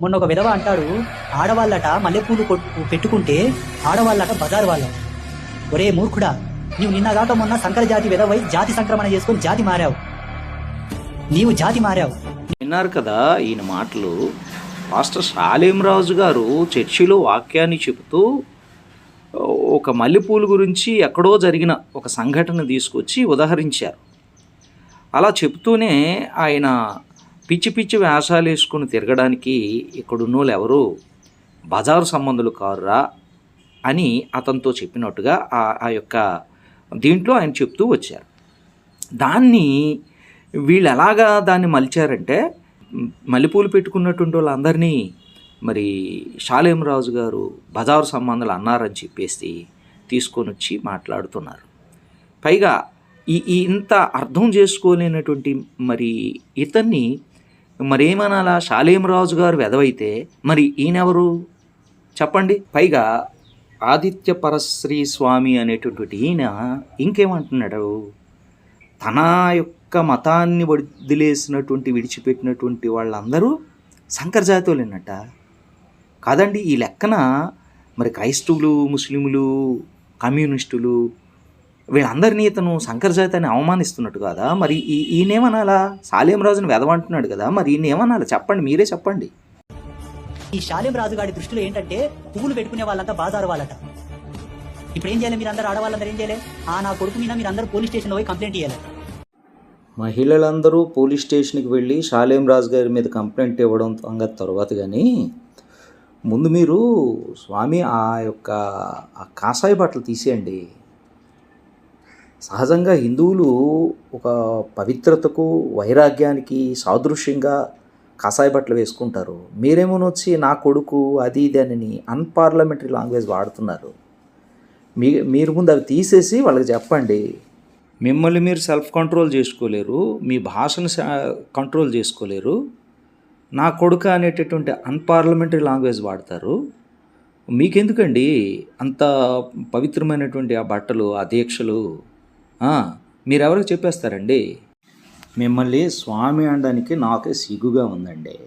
మొన్న ఒక విధవ అంటాడు ఆడవాళ్ళట మల్లెపూలు పెట్టుకుంటే ఆడవాళ్ళట బజారు వాళ్ళం. ఒరే మూర్ఖుడా నీవు నిన్నగాక మొన్న సంకర జాతి విధవై జాతి సంక్రమణ చేసుకుని జాతి మారావు. నీవు జాతి మారావు. విన్నారు కదా ఈయన మాటలు. మాస్టర్ రాజు గారు చర్చిలో వాక్యాన్ని చెబుతూ ఒక మల్లెపూలు గురించి ఎక్కడో జరిగిన ఒక సంఘటన తీసుకొచ్చి ఉదహరించారు. అలా చెప్తూనే ఆయన పిచ్చి పిచ్చి వేషాలు వేసుకుని తిరగడానికి ఇక్కడున్నోళ్ళు ఎవరు? బజారు సంబంధులు కారురా అని అతనితో చెప్పినట్టుగా ఆ ఆ యొక్క దీంట్లో ఆయన చెప్తూ వచ్చారు. దాన్ని వీళ్ళు ఎలాగా దాన్ని మలిచారంటే మల్లెపూలు పెట్టుకున్నటువంటి వాళ్ళందరినీ మరి రాజు గారు బజారు సంబంధాలు అన్నారని చెప్పేసి తీసుకొని వచ్చి మాట్లాడుతున్నారు. పైగా ఈ ఇంత అర్థం చేసుకోలేనటువంటి మరి ఇతన్ని మరి ఏమనాలా రాజు గారు వెదవైతే మరి ఈయనెవరు? చెప్పండి. పైగా ఆదిత్య పరశ్రీ స్వామి అనేటటువంటి ఈయన ఇంకేమంటున్నాడు? తన యొక్క మతాన్ని వదిలేసినటువంటి విడిచిపెట్టినటువంటి వాళ్ళందరూ సంకర జాతులేనట కాదండి ఈ లెక్కన మరి క్రైస్తవులు ముస్లింలు కమ్యూనిస్టులు వీళ్ళందరినీ ఇతను శంకర జాతి అని అవమానిస్తున్నట్టు కదా? మరి ఈ ఈయనేమనాలా? సాలేం రాజుని వెదవంటున్నాడు కదా? మరి ఈయన ఏమనాలా చెప్పండి మీరే చెప్పండి. ఈ శాలెం రాజుగాడి దృష్టిలో ఏంటంటే పువ్వులు పెట్టుకునే వాళ్ళంతా బాజారు వాళ్ళట. ఇప్పుడు ఏం చేయాలి? మీరు అందరు ఆడవాళ్ళందరూ ఏం చేయాలి? ఆ నా కొడుకు మీద మీరు అందరూ పోలీస్ స్టేషన్లో పోయి కంప్లైంట్ ఇవ్వాలి మహిళలందరూ పోలీస్ స్టేషన్కి వెళ్ళి షాలేం రాజు గారి మీద కంప్లైంట్ ఇవ్వడం సంగతి తర్వాత కానీ ముందు మీరు స్వామి ఆ యొక్క ఆ కాషాయ బట్టలు తీసేయండి. సహజంగా హిందువులు ఒక పవిత్రతకు వైరాగ్యానికి సాదృశ్యంగా కాషాయ బట్టలు వేసుకుంటారు. మీరేమోనొచ్చి నా కొడుకు అది ఇది అని అన్పార్లమెంటరీ లాంగ్వేజ్ వాడుతున్నారు. మీ మీరు ముందు అవి తీసేసి వాళ్ళకి చెప్పండి. మిమ్మల్ని మీరు సెల్ఫ్ కంట్రోల్ చేసుకోలేరు మీ భాషను కంట్రోల్ చేసుకోలేరు. నా కొడుక అనేటటువంటి అన్పార్లమెంటరీ లాంగ్వేజ్ వాడతారు. మీకెందుకండి అంత పవిత్రమైనటువంటి ఆ బట్టలు ఆ దీక్షలు? మీరెవరికి చెప్పేస్తారండి? మిమ్మల్ని స్వామి అనడానికి నాకే సిగ్గుగా ఉందండి.